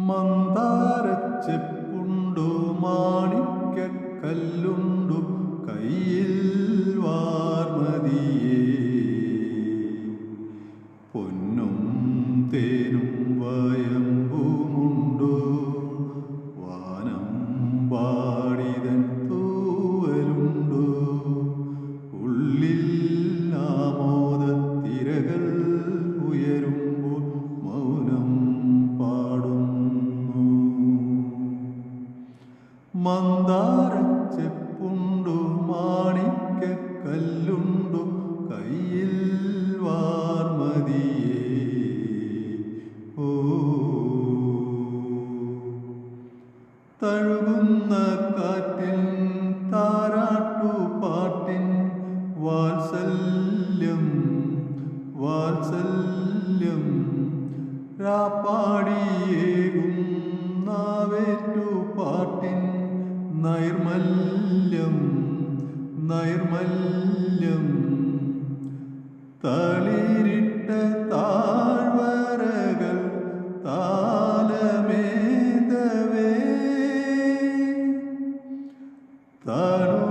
മന്ദാരച്ചെപ്പുണ്ടു മാണിക്കല്ലുണ്ടു കയ്യിൽ മന്ദാരച്ചെപ്പുണ്ടു മാണിക്കല്ലുണ്ടു കയ്യിൽ വാർമതിയേ. ഓ. തഴുകുന്ന കാറ്റിൽ താരാട്ടു പാട്ടിൻ വാത്സല്യം വാത്സല്യം രാപ്പാടിയേകും നാവേറ്റു നൈർമല്യം നൈർമല്യം തളിരിട്ട താഴ്വരകൾ താലമേതവേ. താഴ്